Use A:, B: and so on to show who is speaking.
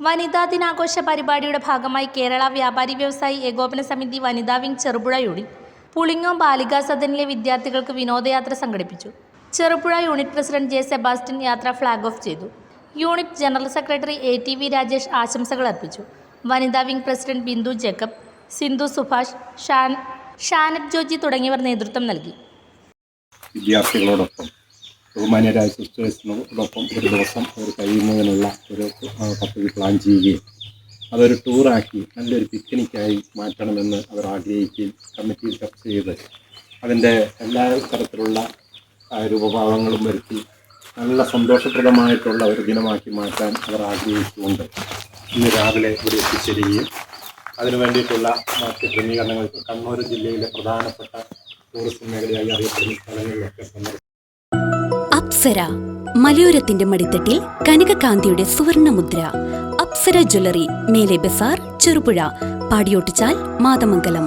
A: വനിതാ ദിനാഘോഷ പരിപാടിയുടെ ഭാഗമായി കേരള വ്യാപാരി വ്യവസായി ഏകോപന സമിതി വനിതാ വിംഗ് ചെറുപുഴ യൂണിറ്റ് പുളിങ്ങോം ബാലികാ സദനിലെ വിദ്യാർത്ഥികൾക്ക് വിനോദയാത്ര സംഘടിപ്പിച്ചു. Cherupuzha unit president J Sebastian യാത്ര ഫ്ലാഗ് ഓഫ് ചെയ്തു. Unit general secretary A T V Rajesh ആശംസകൾ അർപ്പിച്ചു. വനിതാ wing president Bindu Jacob Sindhu Subhash Shan Shanet Joji തുടങ്ങിയവർ നേതൃത്വം നൽകി.
B: വിദ്യാർത്ഥികളോടൊപ്പം ബഹുമാന്യരായ സിസ്റ്റേഴ്സിനോടൊപ്പം ഒരു ദിവസം അവർ കഴിയുന്നതിനുള്ള ഒരു പദ്ധതി പ്ലാൻ ചെയ്യുകയും അതൊരു ടൂറാക്കി നല്ലൊരു പിക്നിക്കായി മാറ്റണമെന്ന് അവർ ആഗ്രഹിക്കുകയും കമ്മിറ്റിയിൽ ചർച്ച ചെയ്ത് അതിന്റെ എല്ലാ തരത്തിലുള്ള രൂപഭാവങ്ങളും വരുത്തി നല്ല സന്തോഷപ്രദമായിട്ടുള്ള ഒരു ദിനമാക്കി മാറ്റാൻ അവർ ആഗ്രഹിച്ചുകൊണ്ട് ഇന്ന് രാവിലെ ഇവിടെ എത്തിച്ചേരുകയും അതിനു വേണ്ടിയിട്ടുള്ള മറ്റ് ക്രമീകരണങ്ങൾ കണ്ണൂർ ജില്ലയിലെ പ്രധാനപ്പെട്ട ടൂറിസം മേഖലയായി അറിയപ്പെടുന്ന സ്ഥലങ്ങളിലൊക്കെ
C: അപ്സര മലയോരത്തിന്റെ മടിത്തട്ടിൽ കനകകാന്തിയുടെ സുവർണമുദ്ര. അപ്സര ജ്വല്ലറി മേലെ ബസാർ ചെറുപുഴ പാടിയോട്ടിച്ചാൽ മാതമംഗലം.